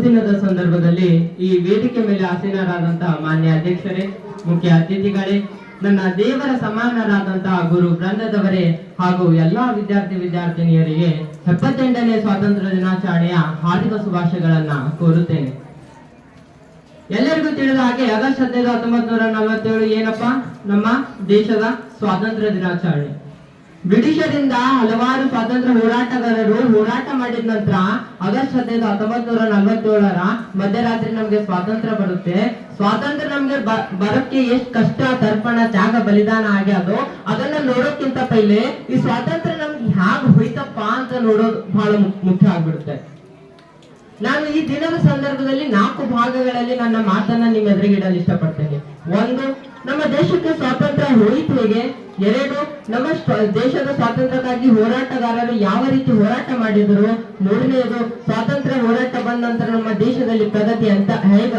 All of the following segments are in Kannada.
ಸುದಿನದ ಸಂದರ್ಭದಲ್ಲಿ ಈ ವೇದಿಕೆ ಮೇಲೆ ಆಸೀನರಾದಂತಹ ಮಾನ್ಯ ಅಧ್ಯಕ್ಷರೇ, ಮುಖ್ಯ ಅತಿಥಿಗಳೇ, ನನ್ನ ದೇವರ ಸಮಾನರಾದಂತಹ ಗುರು ಗ್ರಂಥದವರೇ ಹಾಗೂ ಎಲ್ಲಾ ವಿದ್ಯಾರ್ಥಿ ವಿದ್ಯಾರ್ಥಿನಿಯರಿಗೆ ಎಪ್ಪತ್ತೆಂಟನೇ ಸ್ವಾತಂತ್ರ್ಯ ದಿನಾಚರಣೆಯ ಹಾರ್ದಿಕ ಶುಭಾಶಯಗಳನ್ನ ಕೋರುತ್ತೇನೆ. ಎಲ್ಲರಿಗೂ ತಿಳಿದ ಹಾಗೆ ಆಗಸ್ಟ್ ಹದಿನೈದು ಹತ್ತೊಂಬತ್ ನೂರ ನಲವತ್ತೇಳು ಏನಪ್ಪಾ? ನಮ್ಮ ದೇಶದ ಸ್ವಾತಂತ್ರ್ಯ ದಿನಾಚರಣೆ. ಬ್ರಿಟಿಷರಿಂದ ಹಲವಾರು ಸ್ವಾತಂತ್ರ್ಯ ಹೋರಾಟಗಾರರು ಹೋರಾಟ ಮಾಡಿದ ನಂತರ ಆಗಸ್ಟ್ ಹದಿನೈದು, ಹತ್ತೊಂಬತ್ ನೂರ ನಲವತ್ತೇಳರ ಮಧ್ಯರಾತ್ರಿ ನಮ್ಗೆ ಸ್ವಾತಂತ್ರ್ಯ ಬರುತ್ತೆ. ಸ್ವಾತಂತ್ರ್ಯ ನಮ್ಗೆ ಬರಕ್ಕೆ ಎಷ್ಟ್ ಕಷ್ಟ ತರ್ಪಣ ತ್ಯಾಗ, ಬಲಿದಾನ ಆಗ್ಯದು ಅದನ್ನ ನೋಡೋಕ್ಕಿಂತ ಪೈಲೆ ಈ ಸ್ವಾತಂತ್ರ್ಯ ನಮ್ಗೆ ಹ್ಯಾಗ್ ಹೋಯ್ತಪ್ಪ ಅಂತ ನೋಡೋದು ಬಹಳ ಮುಖ್ಯ ಆಗ್ಬಿಡುತ್ತೆ. ನಾನು ಈ ದಿನದ ಸಂದರ್ಭದಲ್ಲಿ ನಾಲ್ಕು ಭಾಗಗಳಲ್ಲಿ ನನ್ನ ಮಾತನ್ನ ನಿಮ್ಮ ಎದುರಿಗಿಡಲು ಇಷ್ಟಪಡ್ತೇನೆ. ಒಂದು ನಮ್ಮ ದೇಶಕ್ಕೆ ಸ್ವಾತಂತ್ರ್ಯ ಹೋಯಿತು ಹೇಗೆ? ಎರಡು, ನಮ್ಮ ದೇಶದ ಸ್ವಾತಂತ್ರ್ಯಕ್ಕಾಗಿ ಹೋರಾಟಗಾರರು ಯಾವ ರೀತಿ ಹೋರಾಟ ಮಾಡಿದರು? ಮೂರನೆಯದು, ಸ್ವಾತಂತ್ರ್ಯ ಹೋರಾಟ ಬಂದ ನಂತರ ನಮ್ಮ ದೇಶದಲ್ಲಿ ಪ್ರಗತಿ ಅಂತ ಹೇಗ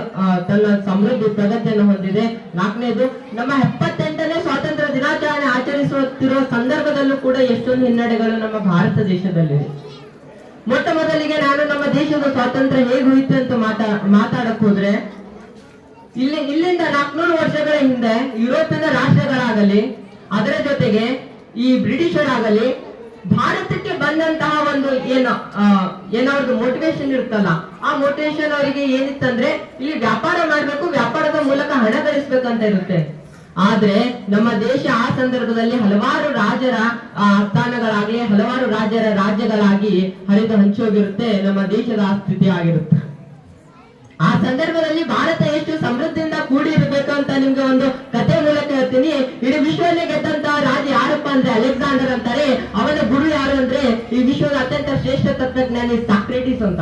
ತನ್ನ ಸಮೃದ್ಧಿ ಪ್ರಗತಿಯನ್ನು ಹೊಂದಿದೆ. ನಾಲ್ಕನೇದು ನಮ್ಮ ಎಪ್ಪತ್ತೆಂಟನೇ ಸ್ವಾತಂತ್ರ್ಯ ದಿನಾಚರಣೆ ಆಚರಿಸುತ್ತಿರುವ ಸಂದರ್ಭದಲ್ಲೂ ಕೂಡ ಎಷ್ಟೊಂದು ಹಿನ್ನಡೆಗಳು ನಮ್ಮ ಭಾರತ ದೇಶದಲ್ಲಿದೆ ಮೊಟ್ಟ ಮೊದಲಿಗೆ ನಾನು ನಮ್ಮ ದೇಶದ ಸ್ವಾತಂತ್ರ್ಯ ಹೇಗೆ ಹೋಯಿತು ಅಂತ ಮಾತಾ ಮಾತಾಡಕ್ ಹೋದ್ರೆ ಇಲ್ಲಿ ಇಲ್ಲಿಂದ ನಾಲ್ಕುನೂರು ವರ್ಷಗಳ ಹಿಂದೆ ಯುರೋಪಿನ ರಾಷ್ಟ್ರಗಳಾಗಲಿ ಅದರ ಜೊತೆಗೆ ಈ ಬ್ರಿಟಿಷರಾಗಲಿ ಭಾರತಕ್ಕೆ ಬಂದಂತಹ ಒಂದು ಏನು ಆ, ಏನೋ ಅವ್ರದ್ದು ಮೋಟಿವೇಶನ್ ಇರುತ್ತಲ್ಲ ಆ ಮೋಟಿವೇಶನ್ ಅವರಿಗೆ ಏನಿತ್ತಂದ್ರೆ ಇಲ್ಲಿ ವ್ಯಾಪಾರ ಮಾಡ್ಬೇಕು ವ್ಯಾಪಾರದ ಮೂಲಕ ಹಣ ಗಳಿಸ್ಬೇಕಂತ ಇರುತ್ತೆ. ಆದ್ರೆ ನಮ್ಮ ದೇಶ ಆ ಸಂದರ್ಭದಲ್ಲಿ ಹಲವಾರು ರಾಜರ ಆ, ಆಸ್ಥಾನಗಳಾಗ್ಲಿ ಹಲವಾರು ರಾಜರ ರಾಜ್ಯಗಳಾಗಿ ಹರಿದು ಹಂಚೋಗಿರುತ್ತೆ ನಮ್ಮ ದೇಶದ ಸ್ಥಿತಿ ಆಗಿರುತ್ತೆ. ಆ ಸಂದರ್ಭದಲ್ಲಿ ಭಾರತ ಎಷ್ಟು ಸಮೃದ್ಧಿಯಿಂದ ಕೂಡಿರಬೇಕು ಅಂತ ನಿಮ್ಗೆ ಒಂದು ಕತೆ ಮೂಲಕ ಹೇಳ್ತೀನಿ. ಇಡೀ ವಿಶ್ವನೇ ಗೆದ್ದಂತ ರಾಜ ಯಾರಪ್ಪ ಅಂದ್ರೆ ಅಲೆಕ್ಸಾಂಡರ್ ಅಂತಾರೆ. ಅವನ ಗುರು ಯಾರು ಅಂದ್ರೆ ಈ ವಿಶ್ವದ ಅತ್ಯಂತ ಶ್ರೇಷ್ಠ ತತ್ವಜ್ಞಾನಿ ಸಾಕ್ರೆಟಿಸ್ ಅಂತ.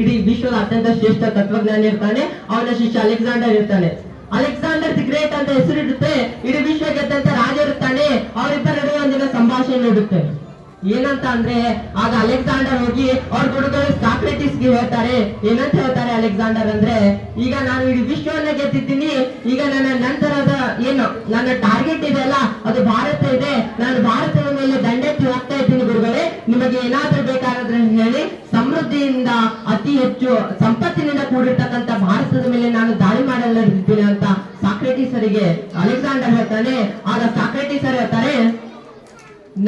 ಇಡೀ ವಿಶ್ವದ ಅತ್ಯಂತ ಶ್ರೇಷ್ಠ ತತ್ವಜ್ಞಾನಿ ಇರ್ತಾನೆ, ಅವನ ಶಿಷ್ಯ ಅಲೆಕ್ಸಾಂಡರ್ ಇರ್ತಾನೆ. ಅಲೆಕ್ಸಾಂಡರ್ ದಿ ಗ್ರೇಟ್ ಅಂತ ಹೆಸರಿಡುತ್ತೆ. ಇಡೀ ವಿಶ್ವ ಗೆದ್ದಂತ ರಾಜ ಇರ್ತಾನೆ. ಅವರಿಬ್ಬರ ನಡುವೆ ಒಂದಿನ ಸಂಭಾಷಣೆ ಇಡುತ್ತೆ. ಏನಂತ ಅಂದ್ರೆ, ಆಗ ಅಲೆಕ್ಸಾಂಡರ್ ಹೋಗಿ ಅವ್ರ ಗುರುಗಳು ಸಾಕ್ರೆಟಿಸ್ಗೆ ಹೇಳ್ತಾರೆ. ಏನಂತ ಹೇಳ್ತಾರೆ ಅಲೆಕ್ಸಾಂಡರ್ ಅಂದ್ರೆ, ಈಗ ನಾನು ಇಡೀ ವಿಶ್ವವನ್ನ ಗೆದ್ದಿದ್ದೀನಿ. ಈಗ ನನ್ನ ನಂತರದ ಏನು, ನನ್ನ ಟಾರ್ಗೆಟ್ ಇದೆ ಅಲ್ಲ, ಅದು ಭಾರತ ಇದೆ. ನಾನು ಭಾರತದ ಮೇಲೆ ದಂಡೆತ್ತಿ ಹೋಗ್ತಾ ಇದ್ದೀನಿ ಗುರುಗಳೇ. ನಿಮಗೆ ಏನಾದ್ರೂ ಬೇಕಾದ್ರೆ ಹೇಳಿ, ಸಮೃದ್ಧಿಯಿಂದ ಅತಿ ಹೆಚ್ಚು ಸಂಪತ್ತಿನಿಂದ ಕೂಡಿರ್ತಕ್ಕಂಥ ಭಾರತದ ಮೇಲೆ ನಾನು ದಾಳಿ ಮಾಡಲಿದ್ದೀನಿ ಅಂತ ಸಾಕ್ರೆಟಿಸರಿಗೆ ಅಲೆಕ್ಸಾಂಡರ್ ಹೇಳ್ತಾನೆ. ಆಗ ಸಾಕ್ರೆಟಿಸರ್ ಹೇಳ್ತಾರೆ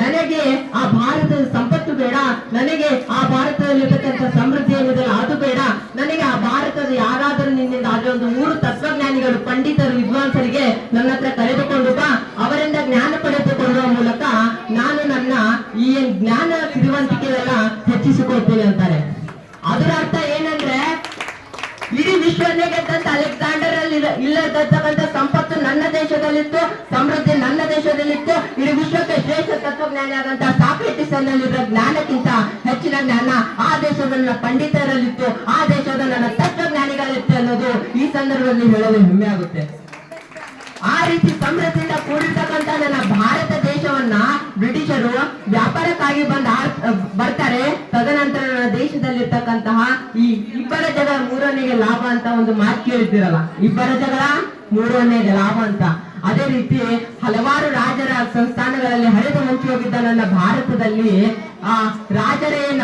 ನನಗೆ ಆ ಭಾರತದ ಸಂಪತ್ತು ಬೇಡ. ನನಗೆ ಆ ಭಾರತದಲ್ಲಿರ್ತಕ್ಕಂಥ ಸಮೃದ್ಧಿ ಏನಿದೆ ಅದು ಬೇಡ. ನನಗೆ ಆ ಭಾರತದ ಯಾರಾದರೂ ನಿನ್ನಿಂದ ಆದ್ರೆ ಒಂದು ಮೂರು ತತ್ವಜ್ಞಾನಿಗಳು, ಪಂಡಿತರು, ವಿದ್ವಾಂಸರಿಗೆ ನನ್ನ ಹತ್ರ ಕರೆದುಕೊಂಡು ಬಾ. ಅವರಿಂದ ಜ್ಞಾನ ಪಡೆದುಕೊಳ್ಳುವ ಮೂಲಕ ನಾನು ನನ್ನ ಈ ಜ್ಞಾನ ಸಿರಿವಂತಿಕೆಯೆಲ್ಲ ಹೆಚ್ಚಿಸಿಕೊಳ್ತೀನಿ ಅಂತಾರೆ. ಅದರ ಅರ್ಥ ಏನಂದ್ರೆ ಇಡೀ ವಿಶ್ವನೇ ಗೆದ್ದಂತ ಅಲೆಕ್ಸಾಂಡರ್ ಅಲ್ಲಿ ಇರ- ಸಂಪತ್ತು ನನ್ನ ದೇಶದಲ್ಲಿತ್ತು, ಸಮೃದ್ಧಿ ನನ್ನ ದೇಶದಲ್ಲಿತ್ತು. ಇಡೀ ವಿಶ್ವಕ್ಕೆ ಶ್ರೇಷ್ಠ ತತ್ವಜ್ಞಾನಿ ಆದಂತಹ ಸಾಕ್ರೆಟಿಸ್ ನಲ್ಲಿರೋ ಜ್ಞಾನಕ್ಕಿಂತ ಹೆಚ್ಚಿನ ಜ್ಞಾನ ಆ ದೇಶದ ನನ್ನ ಪಂಡಿತರಲ್ಲಿತ್ತು. ಆ ದೇಶದ ನನ್ನ ತತ್ವಜ್ಞಾನಿಗಳಿತ್ತು ಅನ್ನೋದು ಈ ಸಂದರ್ಭದಲ್ಲಿ ಹೇಳಲು ಹೆಮ್ಮೆ ಆಗುತ್ತೆ. ಆ ರೀತಿ ಸಮೃದ್ಧಿಯಿಂದ ಕೂಡಿರ್ತಕ್ಕಂತ ನನ್ನ ಭಾರತ ದೇಶವನ್ನ ಬ್ರಿಟಿಷರು ವ್ಯಾಪಾರಕ್ಕಾಗಿ ಬಂದ ಬರ್ತಾರೆ. ತದನಂತರ ನನ್ನ ದೇಶದಲ್ಲಿರ್ತಕ್ಕಂತಹ ಈ ಮೂರನೆಗೆ ಲಾಭ ಅಂತ ಒಂದು ಮಾತು ಕೇಳಿದ್ದೀರಲ್ಲ? ಇಬ್ಬರ ಜಗಳ, ಮೂರನೆಗೆ ಲಾಭ ಅಂತ. ಅದೇ ರೀತಿ ಹಲವಾರು ರಾಜರ ಸಂಸ್ಥಾನಗಳಲ್ಲಿ ಹರಿದು ಹಂಚಿ ಹೋಗಿದ್ದ ನನ್ನ ಭಾರತದಲ್ಲಿ, ಆ ರಾಜರೇನ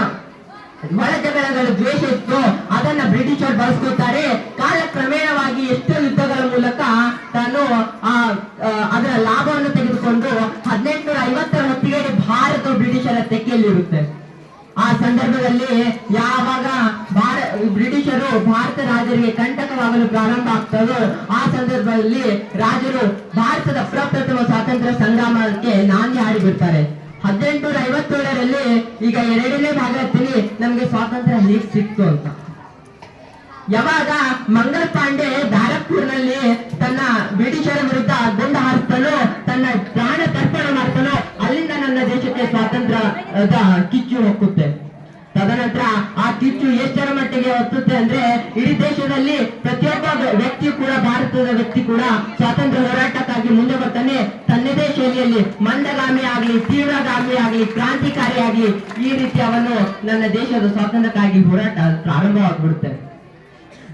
ಒಳ ಜಗಳಗಳು ದ್ವೇಷ ಇತ್ತು. ಅದನ್ನ ಬ್ರಿಟಿಷರು ಬಳಸ್ಕೊತಾರೆ ಕಾಲ ಕ್ರಮೇಣವಾಗಿ ಎಷ್ಟೋ ಯುದ್ಧಗಳ ಮೂಲಕ ತಾನು, ಆ ಅದರ ಲಾಭವನ್ನು ತೆಗೆದುಕೊಂಡು ಹದಿನೆಂಟುನೂರ ಐವತ್ತರ ಹೊತ್ತಿಗೆ ಭಾರತ ಬ್ರಿಟಿಷರ ತೆಕ್ಕೆಯಲ್ಲಿರುತ್ತೆ. ಆ ಸಂದರ್ಭದಲ್ಲಿ ಯಾವಾಗ ಭಾರ ಭಾರತ ರಾಜರಿಗೆ ಕಂಟಕವಾಗಲು ಪ್ರಾರಂಭ ಆಗ್ತದೋ, ಆ ಸಂದರ್ಭದಲ್ಲಿ ರಾಜರು ಭಾರತದ ಪ್ರಪ್ರಥಮ ಸ್ವಾತಂತ್ರ್ಯ ಸಂಗ್ರಾಮಕ್ಕೆ ನಾಂದಿ ಹಾಡಿಬಿಡ್ತಾರೆ ಹದಿನೆಂಟುನೂರ ಐವತ್ತೇಳರಲ್ಲಿ ಈಗ ಎರಡನೇ ಭಾಗ ಹೇಳ್ತೀನಿ ನಮ್ಗೆ ಸ್ವಾತಂತ್ರ್ಯ ಹೇಗ್ ಸಿಕ್ತು ಅಂತ. ಯಾವಾಗ ಮಂಗಲ್ ಪಾಂಡೆ ದಾರಪುರ್ನಲ್ಲಿ ತನ್ನ ಬ್ರಿಟಿಷರ ವಿರುದ್ಧ ದಂಡ ಹಾರಿಸ್ತಾನೋ, ತನ್ನ ಪ್ರಾಣ ತರ್ಪಣ ಮಾಡ್ತಾನೋ, ಅಲ್ಲಿಂದ ನನ್ನ ದೇಶಕ್ಕೆ ಸ್ವಾತಂತ್ರ್ಯದ ಕಿಚ್ಚು ಹೊಕ್ಕುತ್ತೆ. ತದನಂತರ ಆ ಕಿಚ್ಚು ಎಷ್ಟರ ಮಟ್ಟಿಗೆ ಹೊತ್ತುತ್ತೆ ಅಂದ್ರೆ ಇಡೀ ದೇಶದಲ್ಲಿ ಪ್ರತಿಯೊಬ್ಬ ವ್ಯಕ್ತಿ ಕೂಡ, ಭಾರತದ ವ್ಯಕ್ತಿ ಕೂಡ ಸ್ವಾತಂತ್ರ್ಯ ಹೋರಾಟಕ್ಕಾಗಿ ಮುಂದೆ ಬರ್ತಾನೆ. ತನ್ನದೇ ಶೈಲಿಯಲ್ಲಿ ಮಂದಗಾಮಿ ಆಗ್ಲಿ, ತೀವ್ರಗಾಮಿ ಆಗ್ಲಿ, ಕ್ರಾಂತಿಕಾರಿ ಆಗ್ಲಿ ಈ ರೀತಿ ಅವನು ನನ್ನ ದೇಶದ ಸ್ವಾತಂತ್ರ್ಯಕ್ಕಾಗಿ ಹೋರಾಟ ಪ್ರಾರಂಭವಾಗ್ಬಿಡುತ್ತೆ.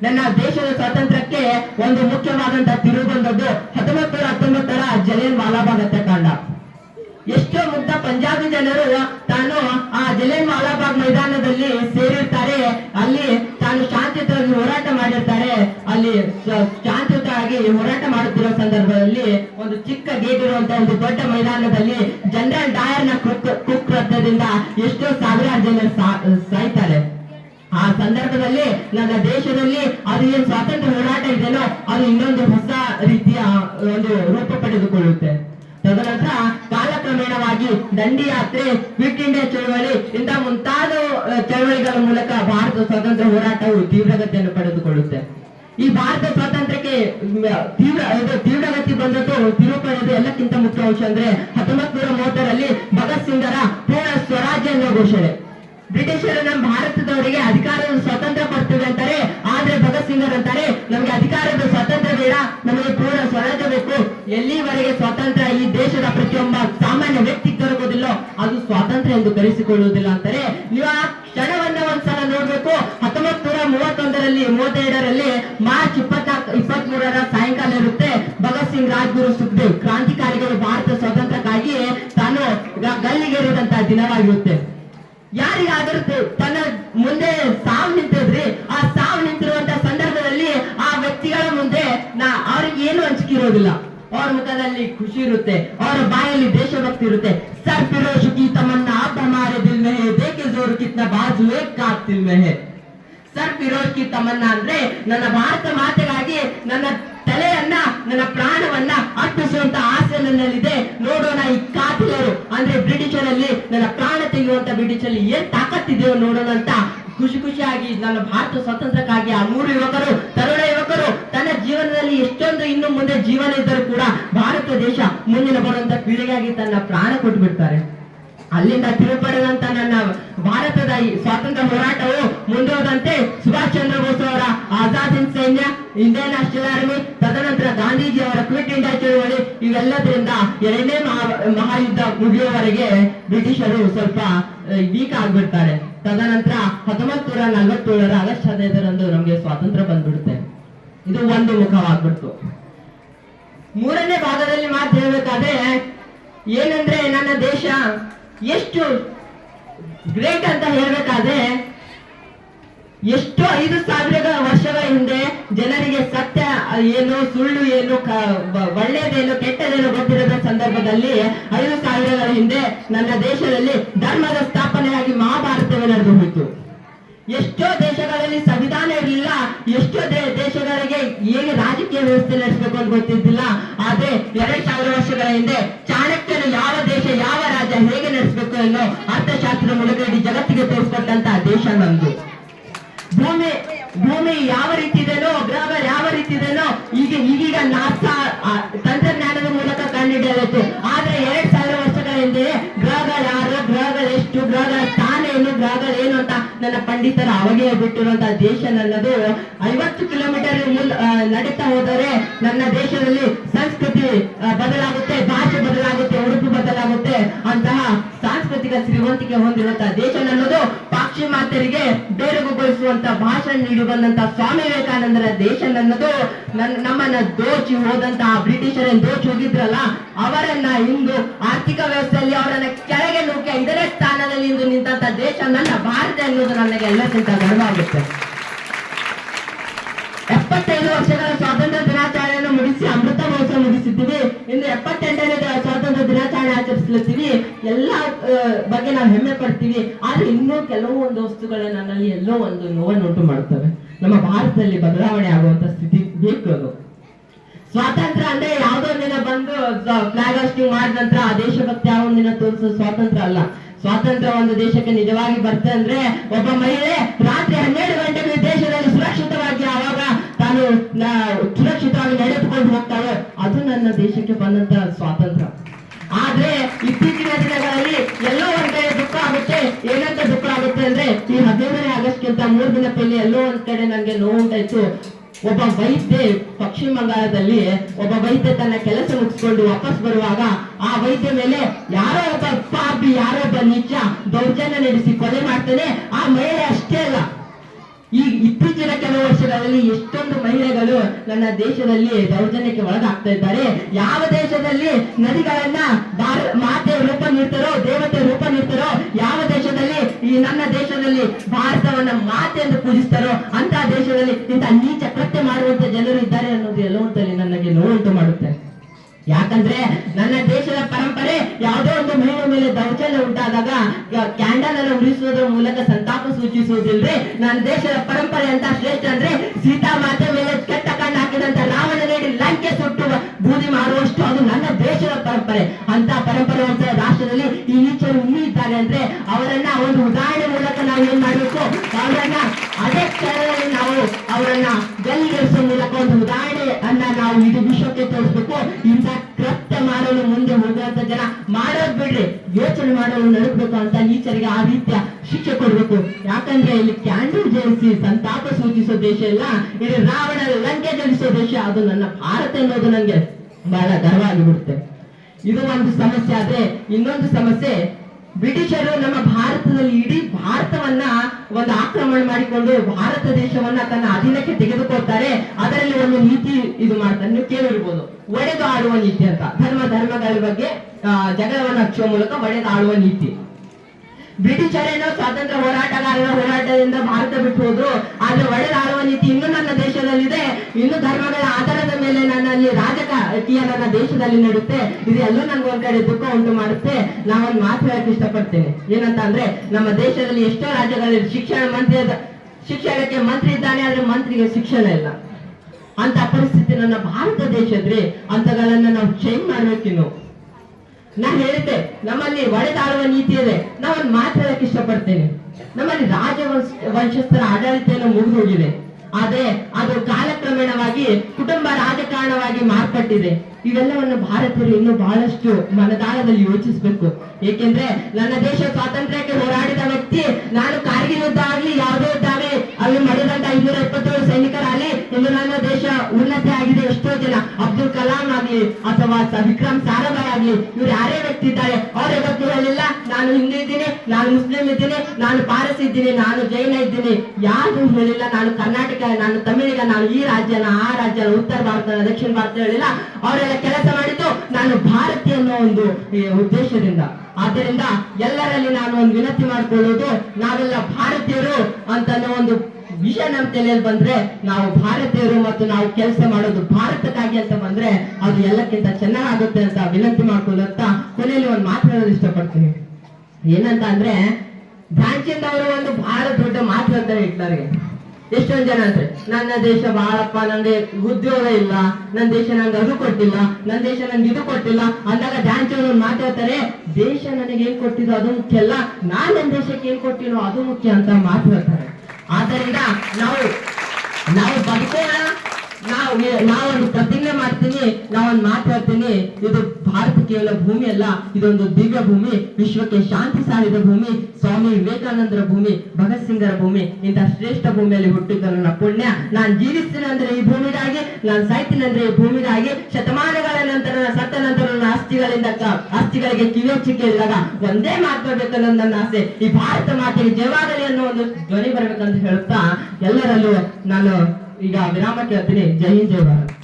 ನನ್ನ ದೇಶದ ಸ್ವಾತಂತ್ರ್ಯಕ್ಕೆ ಒಂದು ಮುಖ್ಯವಾದಂತಹ ತಿರುವು ಬಂದದ್ದು ಹತ್ತೊಂಬತ್ತು ಹತ್ತೊಂಬತ್ತರ ಜಲಿಯನ್ ವಾಲಾಬಾಗ್ ಹತ್ಯಾಕಾಂಡ. ಎಷ್ಟೋ ಮುಗ್ಧ ಪಂಜಾಬಿ ಜನರು ತಾನು ಆ ಜಲಿಯನ್ ವಾಲಾಬಾಗ್ ಮೈದಾನದಲ್ಲಿ ಸೇರಿರ್ತಾರೆ. ಅಲ್ಲಿ ತಾನು ಶಾಂತಿಯುತವಾಗಿ ಹೋರಾಟ ಮಾಡಿರ್ತಾರೆ. ಅಲ್ಲಿ ಶಾಂತಿಯುತವಾಗಿ ಹೋರಾಟ ಮಾಡುತ್ತಿರುವ ಸಂದರ್ಭದಲ್ಲಿ ಒಂದು ಚಿಕ್ಕ ಗೇಟ್ ಇರುವಂತಹ ಒಂದು ದೊಡ್ಡ ಮೈದಾನದಲ್ಲಿ ಜನರಲ್ ಡಾಯರ್ನ ಎಷ್ಟೋ ಸಾವಿರಾರು ಜನ ಸಾಯ್ತಾರೆ. ಆ ಸಂದರ್ಭದಲ್ಲಿ ನನ್ನ ದೇಶದಲ್ಲಿ ಅದು ಏನ್ ಸ್ವಾತಂತ್ರ್ಯ ಹೋರಾಟ ಇದೆಯೋ ಅದು ಇನ್ನೊಂದು ಹೊಸ ರೀತಿಯ, ಒಂದು ರೂಪ ಪಡೆದುಕೊಳ್ಳುತ್ತೆ. ತದನಂತರ ಕಾಲಕ್ರಮೇಣವಾಗಿ ದಂಡಿ ಯಾತ್ರೆ ಕ್ವಿಟ್ ಇಂಡಿಯಾ ಚಳವಳಿ, ಇಂಥ ಮುಂತಾದ ಚಳವಳಿಗಳ ಮೂಲಕ ಭಾರತ ಸ್ವಾತಂತ್ರ್ಯ ಹೋರಾಟವು ತೀವ್ರಗತಿಯನ್ನು ಪಡೆದುಕೊಳ್ಳುತ್ತೆ. ಈ ಭಾರತ ಸ್ವಾತಂತ್ರ್ಯಕ್ಕೆ ತೀವ್ರ ತೀವ್ರಗತಿ ಬಂದದ್ದು ತಿರುಪಣದ ಎಲ್ಲಕ್ಕಿಂತ ಮುಖ್ಯ ಅಂಶ ಅಂದ್ರೆ ಹತ್ತೊಂಬತ್ ನೂರ ಮೂವತ್ತರಲ್ಲಿ ಭಗತ್ ಸಿಂಗರ ಪೂರ್ಣ ಸ್ವರಾಜ್ಯ ಘೋಷಣೆ. ಬ್ರಿಟಿಷರು ನಮ್ಮ ಭಾರತದವರಿಗೆ ಅಧಿಕಾರದ ಸ್ವಾತಂತ್ರ್ಯ ಕೊಡ್ತೇವೆ ಅಂತಾರೆ ಭಗತ್ ಸಿಂಗರ್ ಅಂತಾರೆ ನಮಗೆ ಅಧಿಕಾರದ ಸ್ವಾತಂತ್ರ್ಯ ಬೇಡ, ನಮಗೆ ಪೂರ್ಣ ಸ್ವರಾಜ್ಯ ಬೇಕು. ಎಲ್ಲಿವರೆಗೆ ಸ್ವಾತಂತ್ರ್ಯ ಈ ದೇಶದ ಪ್ರತಿಯೊಬ್ಬ ಸಾಮಾನ್ಯ ವ್ಯಕ್ತಿ ದೊರಕುವುದಿಲ್ಲೋ, ಅದು ಸ್ವಾತಂತ್ರ್ಯ ಎಂದು ಕರೆಸಿಕೊಳ್ಳುವುದಿಲ್ಲ ಅಂತಾರೆ. ನೀವು ಆ ಕ್ಷಣವನ್ನ ಒಂದ್ಸಲ ನೋಡ್ಬೇಕು. ಹತ್ತೊಂಬತ್ ನೂರ ಮೂವತ್ತೊಂದರಲ್ಲಿ ಮೂವತ್ತೆರಡರಲ್ಲಿ ಮಾರ್ಚ್ ಇಪ್ಪತ್ತ ಇಪ್ಪತ್ತ್ ಮೂರರ ಸಾಯಂಕಾಲ ಇರುತ್ತೆ. ಭಗತ್ ಸಿಂಗ್, ರಾಜ್ಗುರು ಸುಖದೇವ್, ಕ್ರಾಂತಿಕಾರಿಗಳು ಭಾರತ ಸ್ವಾತಂತ್ರ್ಯಕ್ಕಾಗಿ ತಾನು ಗಲ್ಲಿಗೆ ಗಲ್ಲಿಗೇರಿದಂತಹ ದಿನವಾಗಿರುತ್ತೆ. ಯಾರಿಗಾದರೂ ತನ್ನ ಮುಂದೆ ಸಾವು ನಿಂತಿದ್ರಿ ಆ ಇರೋದಿಲ್ಲ ಅವ್ರ ಮುಖದಲ್ಲಿ ಖುಷಿ ಇರುತ್ತೆ, ಅವರ ಬಾಯಲ್ಲಿ ದೇಶಭಕ್ತಿ ಇರುತ್ತೆ. ಸರ್ ಫಿರೋಜ್ ಕಿ ತಮನ್ನ ಹಮಾರೆ ದಿಲ್ ಮೇ ದೇಖೆ ಜೋರ್ ಕಿತ್ನ ಬಾಜು ಏಕ್ ಕಾತ್ ದಿಲ್ ಸರ್ ಫಿರೋಜ್ ಕಿ ತಮನ್ನಾ ಅಂದ್ರೆ ನನ್ನ ಭಾರತ ಮಾತೆಗಾಗಿ ನನ್ನ ತಲೆಯನ್ನ, ನನ್ನ ಪ್ರಾಣವನ್ನ ಅರ್ಪಿಸುವಂತ ಆಸೆ ನನ್ನಲ್ಲಿದೆ. ನೋಡೋಣ ಈ ಕಾತಿಲರು ಅಂದ್ರೆ ಬ್ರಿಟಿಷರಲ್ಲಿ ನನ್ನ ಪ್ರಾಣ ತೆಗೆಯುವಂತ ಬ್ರಿಟಿಷಲ್ಲಿ ಏನ್ ತಾಕತ್ತಿದೆಯೋ ನೋಡೋಣ ಅಂತ ಖುಷಿ ಖುಷಿಯಾಗಿ ನನ್ನ ಭಾರತ ಸ್ವಾತಂತ್ರ್ಯಕ್ಕಾಗಿ ಆ ಮೂರು ಯುವಕರು ತರುಣ ಮುಂದೆ ಜೀವನ ಇದ್ದರೂ ಕೂಡ ಭಾರತ ದೇಶ ಮುಂದಿನ ಬರುವಂತ ಪೀಳಿಗೆಯಾಗಿ ತನ್ನ ಪ್ರಾಣ ಕೊಟ್ಟು ಬಿಡ್ತಾರೆ ಅಲ್ಲಿಂದ ತಿರುಪಡೆದಂತ ನನ್ನ ಭಾರತದ ಈ ಸ್ವಾತಂತ್ರ್ಯ ಹೋರಾಟವು ಮುಂದುವರೆದಂತೆ ಸುಭಾಷ್ ಚಂದ್ರ ಬೋಸ್ ಅವರ ಆಜಾದ್ ಹಿಂದ್ ಸೈನ್ಯ, ಇಂಡಿಯನ್ ನ್ಯಾಷನಲ್ ಆರ್ಮಿ, ತದನಂತರ ಗಾಂಧೀಜಿ ಅವರ ಕ್ವಿಟ್ ಇಂಡಿಯಾ ಚಳುವಳಿ, ಇವೆಲ್ಲದರಿಂದ ಎರಡನೇ ಮಹಾ- ಮಹಾಯುದ್ಧ ಮುಗಿಯುವವರೆಗೆ ಬ್ರಿಟಿಷರು ಸ್ವಲ್ಪ ವೀಕ್ ಆಗ್ಬಿಡ್ತಾರೆ. ತದನಂತರ ಹತ್ತೊಂಬತ್ತು ನೂರ ನಲವತ್ತೇಳರ ಆಗಸ್ಟ್ ಹದಿನೈದರಂದು ನಮಗೆ ಸ್ವಾತಂತ್ರ್ಯ ಬಂದ್ಬಿಡುತ್ತೆ. ಇದು ಒಂದು ಮುಖವಾಗ್ಬಿಡ್ತು. ಮೂರನೇ ಭಾಗದಲ್ಲಿ ಮಾತು ಹೇಳಬೇಕಾದ್ರೆ ಏನಂದ್ರೆ ನನ್ನ ದೇಶ ಎಷ್ಟು ಗ್ರೇಟ್ ಅಂತ ಹೇಳಬೇಕಾದ್ರೆ ಎಷ್ಟು ಐದು ಸಾವಿರ ವರ್ಷಗಳ ಹಿಂದೆ ಜನರಿಗೆ ಸತ್ಯ ಏನು, ಸುಳ್ಳು ಏನು ಒಳ್ಳೇದೇನು, ಕೆಟ್ಟದೇನು ಗೊತ್ತಿರದ ಸಂದರ್ಭದಲ್ಲಿ ಐದು ಸಾವಿರಗಳ ಹಿಂದೆ ನನ್ನ ದೇಶದಲ್ಲಿ ಧರ್ಮದ ಸ್ಥಾಪನೆಯಾಗಿ ಮಹಾಭಾರತವೇ ನಡೆದು ಹೋಯಿತು. ಎಷ್ಟೋ ದೇಶಗಳಲ್ಲಿ ಸಂವಿಧಾನ ಇರಲಿಲ್ಲ, ಎಷ್ಟೋ ದೇಶಗಳಿಗೆ ಹೇಗೆ ರಾಜಕೀಯ ವ್ಯವಸ್ಥೆ ನಡೆಸಬೇಕು ಅಂತ ಗೊತ್ತಿದ್ದಿಲ್ಲ. ಆದ್ರೆ ಎರಡ್ ಸಾವಿರ ವರ್ಷಗಳ ಹಿಂದೆ ಚಾಣಕ್ಯನು ಯಾವ ದೇಶ, ಯಾವ ರಾಜ್ಯ ಹೇಗೆ ನಡೆಸಬೇಕು ಅನ್ನೋ ಅರ್ಥಶಾಸ್ತ್ರ ಮೂಲಕ ಇಡೀ ಜಗತ್ತಿಗೆ ತೋರಿಸ್ಕೊಟ್ಟಂತ ದೇಶ ನಮ್ದು. ಭೂಮಿ ಭೂಮಿ ಯಾವ ರೀತಿ ಇದೆಯೋ ಗ್ರಾಮ ಯಾವ ರೀತಿ ಇದೆಯೋ ಈಗ ಈಗೀಗ ನಾಸಾ ಪಂಡಿತರ ಅವಗೆ ಬಿಟ್ಟಿರುವಂತಹ ದೇಶ ನನ್ನದು ಐವತ್ತು ಕಿಲೋಮೀಟರ್ ನಡೀತಾ ಹೋದರೆ ನನ್ನ ದೇಶದಲ್ಲಿ ಸಂಸ್ಕೃತಿ ಬದಲಾಗುತ್ತೆ, ಭಾಷೆ ಬದಲಾಗುತ್ತೆ, ಉಡುಪು ಬದಲಾಗುತ್ತೆ ಅಂತಹ ಸಾಂಸ್ಕೃತಿಕ ಶ್ರೀಮಂತಿಕೆ ಹೊಂದಿರುವಂತಹ ದೇಶ ನನ್ನದು ಪಾಶ್ಚಿಮಾತ್ಯರಿಗೆ ಬೇರಗುಗೊಳಿಸುವಂತ ಭಾಷಣ ನೀಡಿ ಬಂದಂತ ಸ್ವಾಮಿ ವಿವೇಕಾನಂದರ ದೇಶ ನನ್ನದು ನಮ್ಮನ್ನ ದೋಚಿ ಹೋದಂತಹ ಬ್ರಿಟಿಷರನ್ನು ದೋಚಿ ಹೋಗಿದ್ರಲ್ಲ, ಅವರನ್ನ ಇಂದು ಆರ್ಥಿಕ ವ್ಯವಸ್ಥೆಯಲ್ಲಿ ಅವರನ್ನ ಕೆಳಗೆ ನೂಕಿ ಐದನೇ ಸ್ಥಾನದಲ್ಲಿ ಇಂದು ನಿಂತಹ ದೇಶ ನನ್ನ ಭಾರತ ಎನ್ನುವುದು ನನಗೆ ಎಲ್ಲಕ್ಕಿಂತ ಗರ್ವಾಗುತ್ತೆ ಎಪ್ಪತ್ತೈದು ವರ್ಷಗಳ ಸ್ವಾತಂತ್ರ್ಯ ದಿನಾಚರಣೆಯನ್ನು ಮುಗಿಸಿ ಅಮೃತ ಮಹೋತ್ಸವ ಮುಗಿಸಿದ್ದೀವಿ. ಇನ್ನು ಎಪ್ಪತ್ತೆಂಟನೇ ದಿನಾಚರಣೆ ಆಚರಿಸ್ಲತ್ತೀವಿ ಎಲ್ಲ ಬಗ್ಗೆ ನಾವು ಹೆಮ್ಮೆ ಪಡ್ತೀವಿ. ಆದ್ರೆ ಇನ್ನೂ ಕೆಲವು ಒಂದು ವಸ್ತುಗಳು ನನ್ನಲ್ಲಿ ಎಲ್ಲೋ ಒಂದು ನೋವನ್ನುಂಟು ಮಾಡುತ್ತವೆ. ನಮ್ಮ ಭಾರತದಲ್ಲಿ ಬದಲಾವಣೆ ಆಗುವಂತ ಸ್ಥಿತಿ ಬೇಕು ಅದು. ಸ್ವಾತಂತ್ರ್ಯ ಅಂದ್ರೆ ಯಾವ್ದೋ ದಿನ ಬಂದು ಫ್ಲಾಗ್ ಹಾಸ್ಟಿಂಗ್ ಮಾಡಿದ ನಂತರ ಆ ದೇಶಭಕ್ತಿ ಯಾವ ದಿನ ತೋರಿಸೋ ಸ್ವಾತಂತ್ರ್ಯ ಅಲ್ಲ. ಸ್ವಾತಂತ್ರ್ಯ ಒಂದು ದೇಶಕ್ಕೆ ನಿಜವಾಗಿ ಬರ್ತದೆ ಅಂದ್ರೆ ಒಬ್ಬ ಮಹಿಳೆ ರಾತ್ರಿ ಹನ್ನೆರಡು ಗಂಟೆಗೆ ದೇಶದಲ್ಲಿ ಸುರಕ್ಷಿತವಾಗಿ ಆವಾಗ ತಾನು ಸುರಕ್ಷಿತವಾಗಿ ನಡೆದುಕೊಂಡು ಹೋಗ್ತಾಳೆ. ಅದು ನನ್ನ ದೇಶಕ್ಕೆ ಬಂದಂತ ಸ್ವಾತಂತ್ರ್ಯ. ಆದ್ರೆ ಇತ್ತೀಚಿನ ದಿನಗಳಲ್ಲಿ ಎಲ್ಲೋ ಒಂದ್ ಕಡೆ ದುಃಖ ಆಗುತ್ತೆ, ಏನಂತ ದುಃಖ ಆಗುತ್ತೆ ಅಂದ್ರೆ ಈ ಹದಿನೈದನೇ ಆಗಸ್ಟ್ಗಿಂತ ಮೂರ್ ದಿನ ಪೈಲೆ ಎಲ್ಲೋ ಒಂದ್ ಕಡೆ ನಂಗೆ ನೋವು ಉಂಟಾಯ್ತು. ಒಬ್ಬ ವೈದ್ಯೆ ಪಶ್ಚಿಮ ಬಂಗಾಳದಲ್ಲಿ ಒಬ್ಬ ವೈದ್ಯ ತನ್ನ ಕೆಲಸ ಮುಗಿಸ್ಕೊಂಡು ವಾಪಸ್ ಬರುವಾಗ ಆ ವೈದ್ಯ ಮೇಲೆ ಯಾರೋ ಒಬ್ಬ ಪಾಪಿ, ಯಾರೋ ಒಬ್ಬ ನೀಚ ದೌರ್ಜನ್ಯ ನಡೆಸಿ ಕೊಲೆ ಮಾಡ್ತಾನೆ. ಆ ಮಹಿಳೆ ಅಷ್ಟೇ ಅಲ್ಲ. ಈ ಇತ್ತೀಚಿನ ಕೆಲವು ವರ್ಷಗಳಲ್ಲಿ ಎಷ್ಟೊಂದು ಮಹಿಳೆಗಳು ನನ್ನ ದೇಶದಲ್ಲಿ ದೌರ್ಜನ್ಯಕ್ಕೆ ಒಳಗಾಗ್ತಾ ಇದ್ದಾರೆ. ಯಾವ ದೇಶದಲ್ಲಿ ನದಿಗಳನ್ನ ಮಾತೆ ರೂಪ ನೀಡ್ತಾರೋ, ದೇವತೆ ರೂಪ ನೀಡ್ತಾರೋ, ಯಾವ ದೇಶದಲ್ಲಿ ಈ ನನ್ನ ದೇಶದಲ್ಲಿ ಭಾರತವನ್ನ ಮಾತೆ ಎಂದು ಪೂಜಿಸ್ತಾರೋ ಅಂತ ದೇಶದಲ್ಲಿ ಇಂತ ನೀಚ ಕೃತ್ಯ ಮಾಡುವಂತ ಜನರು ಇದ್ದಾರೆ ಅನ್ನೋದು ಎಲ್ಲೋ ಅಂತಲ್ಲಿ ನನಗೆ ನೋವುಂಟು ಮಾಡುತ್ತೆ. ಯಾಕಂದ್ರೆ ನನ್ನ ದೇಶದ ಪರಂಪರೆ ಯಾವುದೇ ಒಂದು ಮಹಿಳೆ ಮೇಲೆ ದೌರ್ಜನ್ಯ ಉಂಟಾದಾಗ ಕ್ಯಾಂಡಲ್ ಅನ್ನು ಉರಿಸುವುದರ ಮೂಲಕ ಸಂತಾಪ ಸೂಚಿಸುವುದಿಲ್ರಿ. ನನ್ನ ದೇಶದ ಪರಂಪರೆ ಅಂತ ಶ್ರೇಷ್ಠ ಅಂದ್ರೆ ಸೀತಾ ಮಾತೆ ಮೇಲೆ ಕೆಟ್ಟ ಕಣ್ಣು ಹಾಕಿದಂತ ರಾವಣ ನೀಡಿ ಲಂಕೆ ಸುಟ್ಟು ಬೂದಿ ಮಾಡುವಷ್ಟು ಅದು ನನ್ನ ದೇಶದ ಪರಂಪರೆ. ಅಂತ ಪರಂಪರೆ ಅಂತ ರಾಷ್ಟ್ರದಲ್ಲಿ ಈ ನೀಚರು ಇನ್ನೂ ಇದ್ದಾರೆ ಅಂದ್ರೆ ಅವರನ್ನ ಒಂದು ಉದಾಹರಣೆ ಮೂಲಕ ನಾವು ಏನ್ ಮಾಡಬೇಕು? ಅವರನ್ನ ಅದೇ ನಾವು ಅವರನ್ನ ಗಲ್ಲಿಗೇರಿಸುವ ಮೂಲಕ ಒಂದು ಉದಾಹರಣೆ ಅನ್ನ ನಾವು ಇದು ವಿಶ್ವಕ್ಕೆ ತೋರಿಸ್ಬೇಕು. ಇಂಥ ಕೃತ್ಯ ಮಾಡಲು ಮುಂದೆ ಹೋಗುವಂತ ಜನ ಮಾಡೋದ್ ಬಿಡ್ರಿ. ಯೋಚನೆ ಮಾಡಲು ನಡಬೇಕು ಅಂತ ನೀಚರಿಗೆ ಆ ರೀತಿಯ ಶಿಕ್ಷೆ ಕೊಡ್ಬೇಕು. ಯಾಕಂದ್ರೆ ಇಲ್ಲಿ ಕ್ಯಾಂಡಲ್ ಜಯಿಸಿ ಸಂತಾಪ ಸೂಚಿಸೋ ದೇಶ ಇಲ್ಲ. ಇಲ್ಲಿ ರಾವಣ ಲಂಕೆ ಜನಿಸೋ ದೇಶ. ಅದು ನನ್ನ ಭಾರತ ಅನ್ನೋದು ನನಗೆ ಬಹಳ ಗರ್ವ ಆಗಿಬಿಡುತ್ತೆ. ಇದು ಒಂದು ಸಮಸ್ಯೆ ಆದ್ರೆ ಇನ್ನೊಂದು ಸಮಸ್ಯೆ ಬ್ರಿಟಿಷರು ನಮ್ಮ ಭಾರತದಲ್ಲಿ ಇಡೀ ಭಾರತವನ್ನ ಒಂದು ಆಕ್ರಮಣ ಮಾಡಿಕೊಂಡು ಭಾರತ ದೇಶವನ್ನ ತನ್ನ ಅಧೀನಕ್ಕೆ ತೆಗೆದುಕೊಳ್ತಾರೆ. ಅದರಲ್ಲಿ ಒಂದು ನೀತಿ ಇದು ಮಾಡ್ತಾರೆ. ನೀವು ಕೇಳಿರ್ಬೋದು. ಒಡೆದು ಆಡುವ ನೀತಿ ಅಂತ. ಧರ್ಮ ಧರ್ಮಗಳ ಬಗ್ಗೆ ಜಗಳವನ್ನು ಹಚ್ಚುವ ಮೂಲಕ ಒಡೆದು ಆಡುವ ನೀತಿ. ಬ್ರಿಟಿಷರೇನೋ ಸ್ವಾತಂತ್ರ್ಯ ಹೋರಾಟಗಾರರ ಹೋರಾಟದಿಂದ ಭಾರತ ಬಿಟ್ಟು ಹೋದ್ರು. ಆದ್ರೆ ಒಡೆದಾಳುವ ನೀತಿ ಇನ್ನೂ ನನ್ನ ದೇಶದಲ್ಲಿದೆ. ಇನ್ನು ಧರ್ಮಗಳ ಆಧಾರದ ಮೇಲೆ ನನ್ನಲ್ಲಿ ರಾಜಕೀಯ ನನ್ನ ದೇಶದಲ್ಲಿ ನಡುತ್ತೆ ಇದು ಎಲ್ಲೂ ನನ್ಗೆ ಒಂದ್ ಕಡೆ ದುಃಖ ಉಂಟು ಮಾಡುತ್ತೆ. ನಾವೊಂದು ಮಾತು ಹೇಳಕ್ ಇಷ್ಟಪಡ್ತೇನೆ. ಏನಂತ ಅಂದ್ರೆ, ನಮ್ಮ ದೇಶದಲ್ಲಿ ಎಷ್ಟೋ ರಾಜ್ಯಗಳಲ್ಲಿ ಶಿಕ್ಷಣ ಮಂತ್ರಿ ಶಿಕ್ಷಣಕ್ಕೆ ಮಂತ್ರಿ ಇದ್ದಾನೆ, ಆದ್ರೆ ಮಂತ್ರಿಗೆ ಶಿಕ್ಷಣ ಇಲ್ಲ. ಅಂತ ಪರಿಸ್ಥಿತಿ ನನ್ನ ಭಾರತ ದೇಶದ್ರಿ ಅಂತಗಳನ್ನ ನಾವು ಚೇಂಜ್ ಮಾಡ್ಬೇಕಿನ್ನು. ನಾ ಹೇಳುತ್ತೆ ನಮ್ಮಲ್ಲಿ ಒಡೆತಾಡುವ ನೀತಿ ಇದೆ. ನಾವೊಂದು ಮಾತಾಡಕ್ಕೆ ಇಷ್ಟಪಡ್ತೇನೆ. ನಮ್ಮಲ್ಲಿ ರಾಜವಂಶ ವಂಶಸ್ಥರ ಆಡಳಿತ ಮುಗಿದು ಹೋಗಿದೆ. ಆದ್ರೆ ಅದು ಕಾಲಕ್ರಮೇಣವಾಗಿ ಕುಟುಂಬ ರಾಜಕಾರಣವಾಗಿ ಮಾರ್ಪಟ್ಟಿದೆ. ಇವೆಲ್ಲವನ್ನು ಭಾರತೀಯರು ಇನ್ನೂ ಬಹಳಷ್ಟು ಮನದಾಳದಲ್ಲಿ ಯೋಚಿಸಬೇಕು. ಏಕೆಂದ್ರೆ ನನ್ನ ದೇಶ ಸ್ವಾತಂತ್ರ್ಯಕ್ಕೆ ಹೋರಾಡಿದ ವ್ಯಕ್ತಿ, ನಾನು ಕಾರ್ಗಿಲ್ ಯುದ್ಧ ಆಗ್ಲಿ, ಯಾವುದೇ ಅಲ್ಲಿ ಮಡಿದಂತ ಐನೂರ ಇಪ್ಪತ್ತೇಳು ಸೈನಿಕರಾಗಲಿ ಇಂದು ನನ್ನ ದೇಶ ಉನ್ನತಿ ಆಗಿದೆ. ಎಷ್ಟೋ ಜನ ಅಬ್ದುಲ್ ಕಲಾಂ ಆಗ್ಲಿ ಅಥವಾ ವಿಕ್ರಮ್ ಸಾರಾಭಾಯ್ ಆಗ್ಲಿ, ಇವ್ರು ಯಾರೇ ವ್ಯಕ್ತಿ ಇದ್ದಾರೆ, ಅವ್ರ ಇವತ್ತು ಹೇಳಿಲ್ಲ ನಾನು ಹಿಂದೂ ಇದ್ದೀನಿ, ನಾನು ಮುಸ್ಲಿಂ ಇದ್ದೀನಿ, ನಾನು ಪಾರಸ್ ಇದ್ದೀನಿ, ನಾನು ಜೈನ ಇದ್ದೀನಿ. ಯಾರು ಹೇಳಿಲ್ಲ, ನಾನು ಕರ್ನಾಟಕ, ನಾನು ತಮಿಳಿಗ, ನಾನು ಈ ರಾಜ್ಯನ, ಆ ರಾಜ್ಯ ಉತ್ತರ ಭಾರತ ದಕ್ಷಿಣ ಭಾರತ ಹೇಳಿಲ್ಲ. ಅವರೆಲ್ಲ ಕೆಲಸ ಮಾಡಿದ್ದು ನಾನು ಭಾರತೀಯ ಅನ್ನೋ ಒಂದು ಉದ್ದೇಶದಿಂದ. ಆದ್ದರಿಂದ ಎಲ್ಲರಲ್ಲಿ ನಾನು ಒಂದು ವಿನಂತಿ ಮಾಡಿಕೊಳ್ಳೋದು, ನಾವೆಲ್ಲ ಭಾರತೀಯರು ಅಂತ ಒಂದು ವಿಷಯ ನಮ್ಮ ತಲೆಯಲ್ಲಿ ಬಂದ್ರೆ, ನಾವು ಭಾರತೀಯರು ಮತ್ತು ನಾವು ಕೆಲಸ ಮಾಡೋದು ಭಾರತಕ್ಕಾಗಿ ಅಂತ ಬಂದ್ರೆ, ಅದು ಎಲ್ಲಕ್ಕಿಂತ ಚೆನ್ನಾಗುತ್ತೆ ಅಂತ ವಿನಂತಿ ಮಾಡ್ಕೊಳ್ಳುತ್ತಾ ಕೊನೆಯಲ್ಲಿ ಒಂದು ಮಾತು ಹೇಳಲು ಇಷ್ಟಪಡ್ತೀನಿ. ಏನಂತ ಅಂದ್ರೆ ಧ್ಯಾನ್ಚಂದ್ ಅವರು ಒಂದು ಬಹಳ ದೊಡ್ಡ ಮಾತು ಹೇಳ್ತಾರೆ ಹಿಟ್ಲರ್ಗೆ. ಎಷ್ಟೊಂದ್ ಜನ ಅಂದ್ರೆ, ನನ್ನ ದೇಶ ಬಹಳಪ್ಪ ನಂಗೆ ಉದ್ಯೋಗ ಇಲ್ಲ ನನ್ನ ದೇಶ ನಂಗೆ ಅದು ಕೊಟ್ಟಿಲ್ಲ ನನ್ನ ದೇಶ ನಂಗೆ ಇದು ಕೊಟ್ಟಿಲ್ಲ ಅಂದಾಗ ಧ್ಯಾನ್ಚಂದ್ ಮಾತಾಡ್ತಾರೆ ದೇಶ ನನಗೆ ಏನ್ ಕೊಟ್ಟಿದ್ದು ಅದು ಮುಖ್ಯ ಅಲ್ಲ, ನಾನ್ ನನ್ನ ದೇಶಕ್ಕೆ ಏನ್ ಕೊಟ್ಟಿನೋ ಅದು ಮುಖ್ಯ ಅಂತ ಮಾತು ಹೇಳ್ತಾರೆ. ಆದ್ದರಿಂದ ನಾವು ನಾವು ಬದುಕೋಣ ನಾವು ನಾವೊಂದು ಪ್ರತಿಜ್ಞೆ ಮಾಡ್ತೀನಿ, ನಾವೊಂದು ಮಾತು ಹೇಳ್ತೀನಿ. ಇದು ಭಾರತ ಕೇವಲ ಭೂಮಿ ಅಲ್ಲ, ಇದೊಂದು ದಿವ್ಯ ಭೂಮಿ, ವಿಶ್ವಕ್ಕೆ ಶಾಂತಿ ಸಾರಿದ ಭೂಮಿ, ಸ್ವಾಮಿ ವಿವೇಕಾನಂದರ ಭೂಮಿ, ಭಗತ್ ಸಿಂಗರ ಭೂಮಿ, ಇಂಥ ಶ್ರೇಷ್ಠ ಭೂಮಿಯಲ್ಲಿ ಹುಟ್ಟಿದ ನನ್ನ ಪುಣ್ಯ. ನಾನು ಜೀವಿಸ್ತೀನಿ ಅಂದ್ರೆ ಈ ಭೂಮಿಗಾಗಿ, ನಾನು ಸಾಯ್ತೀನಿ ಅಂದ್ರೆ ಈ ಭೂಮಿಗಾಗಿ, ಶತಮಾನಗಳ ನಂತರ ಸತ್ತ ನಂತರ ನನ್ನ ಆಸ್ತಿಗಳಿಂದ ಆಸ್ತಿಗಳಿಗೆ ಕಿವಿಯಚ್ಚಿ ಕೇಳಿದಾಗ ಒಂದೇ ಮಾತು ನನ್ನ ಆಸೆ. ಈ ಭಾರತ ಮಾತೆಗೆ ಜಯವಾಗಲಿ ಅನ್ನೋ ಒಂದು ಧ್ವನಿ ಬರ್ಬೇಕಂತ ಹೇಳ್ತಾ ಎಲ್ಲರಲ್ಲೂ ನಾನು ಈಗ ವಿರಾಮ ಕೇಳ್ತೀನಿ ಜೈ ಹಿಂದ್ ಜೈ ಭಾರತ್.